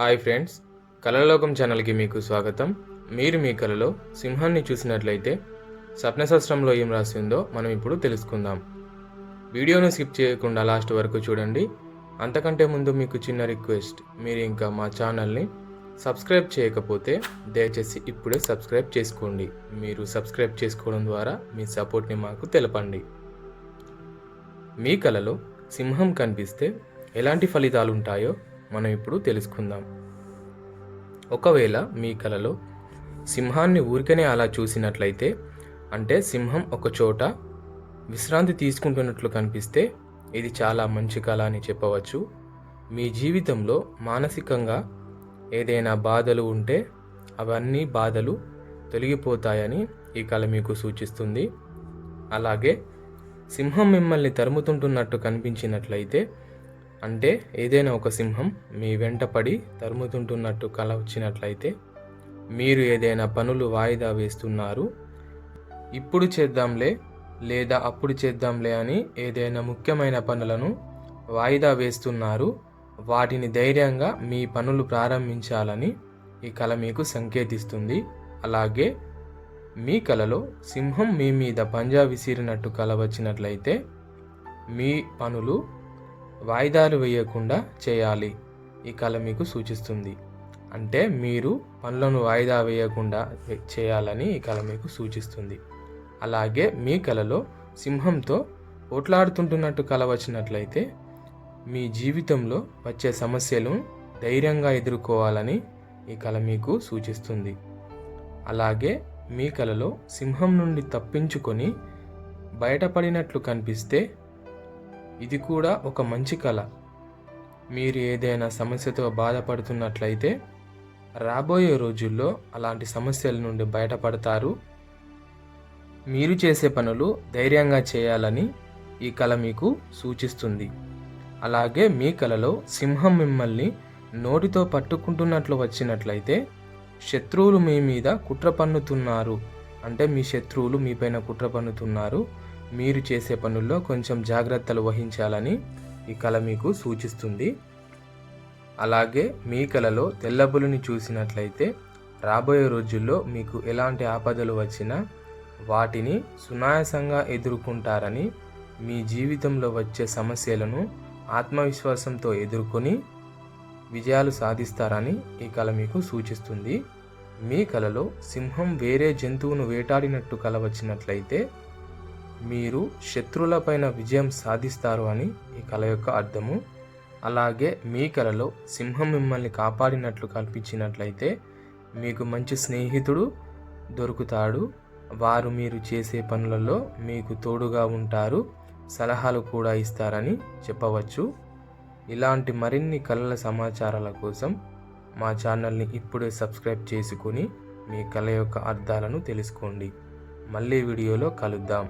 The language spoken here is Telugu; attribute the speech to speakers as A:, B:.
A: హాయ్ ఫ్రెండ్స్ కళలోకం ఛానల్కి మీకు స్వాగతం. మీరు మీ కళలో సింహాన్ని చూసినట్లయితే స్వప్నశాస్త్రంలో ఏం రాసి ఉందో మనం ఇప్పుడు తెలుసుకుందాం. వీడియోను స్కిప్ చేయకుండా లాస్ట్ వరకు చూడండి. అంతకంటే ముందు మీకు చిన్న రిక్వెస్ట్ మీరు ఇంకా మా ఛానల్ని సబ్స్క్రైబ్ చేయకపోతే దయచేసి ఇప్పుడే సబ్స్క్రైబ్ చేసుకోండి. మీరు సబ్స్క్రైబ్ చేసుకోవడం ద్వారా మీ సపోర్ట్ని మాకు తెలపండి. మీ కలలో సింహం కనిపిస్తే ఎలాంటి ఫలితాలు ఉంటాయో మనం ఇప్పుడు తెలుసుకుందాం. ఒకవేళ మీ కలలో సింహాన్ని ఊరికనే అలా చూసినట్లయితే అంటే సింహం ఒక చోట విశ్రాంతి తీసుకుంటున్నట్లు కనిపిస్తే ఇది చాలా మంచి కళ అని చెప్పవచ్చు. మీ జీవితంలో మానసికంగా ఏదైనా బాధలు ఉంటే అవన్నీ బాధలు తొలగిపోతాయని ఈ కళ మీకు సూచిస్తుంది. అలాగే సింహం మిమ్మల్ని తరుముతుంటున్నట్టు కనిపించినట్లయితే అంటే ఏదైనా ఒక సింహం మీ వెంట పడి తరుముతుంటున్నట్టు కల వచ్చినట్లయితే మీరు ఏదైనా పనులు వాయిదా వేస్తున్నారు. ఇప్పుడు చేద్దాంలే లేదా అప్పుడు చేద్దాంలే అని ఏదైనా ముఖ్యమైన పనులను వాయిదా వేస్తున్నారు. వాటిని ధైర్యంగా మీ పనులు ప్రారంభించాలని ఈ కళ మీకు సంకేతిస్తుంది. అలాగే మీ కళలో సింహం మీ మీద పంజా విసిరినట్టు కల వచ్చినట్లయితే మీ పనులు వాయిదాలు వేయకుండా చేయాలి. ఈ కళ మీకు సూచిస్తుంది. అంటే మీరు పనులను వాయిదా వేయకుండా చేయాలని ఈ కళ మీకు సూచిస్తుంది. అలాగే మీ కళలో సింహంతో పోట్లాడుతుంటున్నట్టు కళ వచ్చినట్లయితే మీ జీవితంలో వచ్చే సమస్యలను ధైర్యంగా ఎదుర్కోవాలని ఈ కళ మీకు సూచిస్తుంది. అలాగే మీ కలలో సింహం నుండి తప్పించుకొని బయటపడినట్లు కనిపిస్తే ఇది కూడా ఒక మంచి కళ మీరు ఏదైనా సమస్యతో బాధపడుతున్నట్లయితే రాబోయే రోజుల్లో అలాంటి సమస్యల నుండి బయటపడతారు. మీరు చేసే పనులు ధైర్యంగా చేయాలని ఈ కళ మీకు సూచిస్తుంది. అలాగే మీ కళలో సింహం మిమ్మల్ని నోటితో పట్టుకుంటున్నట్లు వచ్చినట్లయితే శత్రువులు మీ మీద కుట్ర పన్నుతున్నారు. అంటే మీ శత్రువులు మీపైన కుట్ర పన్నుతున్నారు. మీరు చేసే పనుల్లో కొంచెం జాగ్రత్తలు వహించాలని ఈ కళ మీకు సూచిస్తుంది. అలాగే మీ కళలో తెల్లబులిని చూసినట్లయితే రాబోయే రోజుల్లో మీకు ఎలాంటి ఆపదలు వచ్చినా వాటిని సునాయాసంగా ఎదుర్కొంటారని మీ జీవితంలో వచ్చే సమస్యలను ఆత్మవిశ్వాసంతో ఎదుర్కొని విజయాలు సాధిస్తారని ఈ కళ మీకు సూచిస్తుంది. మీ కళలో సింహం వేరే జంతువును వేటాడినట్టు కల వచ్చినట్లయితే మీరు శత్రువులపైన విజయం సాధిస్తారు అని ఈ కళ యొక్క అర్థము. అలాగే మీ కళలో సింహం మిమ్మల్ని కాపాడినట్లు కల్పించినట్లయితే మీకు మంచి స్నేహితుడు దొరుకుతాడు. వారు మీరు చేసే పనులలో మీకు తోడుగా ఉంటారు. సలహాలు కూడా ఇస్తారని చెప్పవచ్చు. ఇలాంటి మరిన్ని కళల సమాచారాల కోసం మా ఛానల్ని ఇప్పుడే సబ్స్క్రైబ్ చేసుకుని మీ కళ యొక్క అర్థాలను తెలుసుకోండి. మళ్ళీ వీడియోలో కలుద్దాం.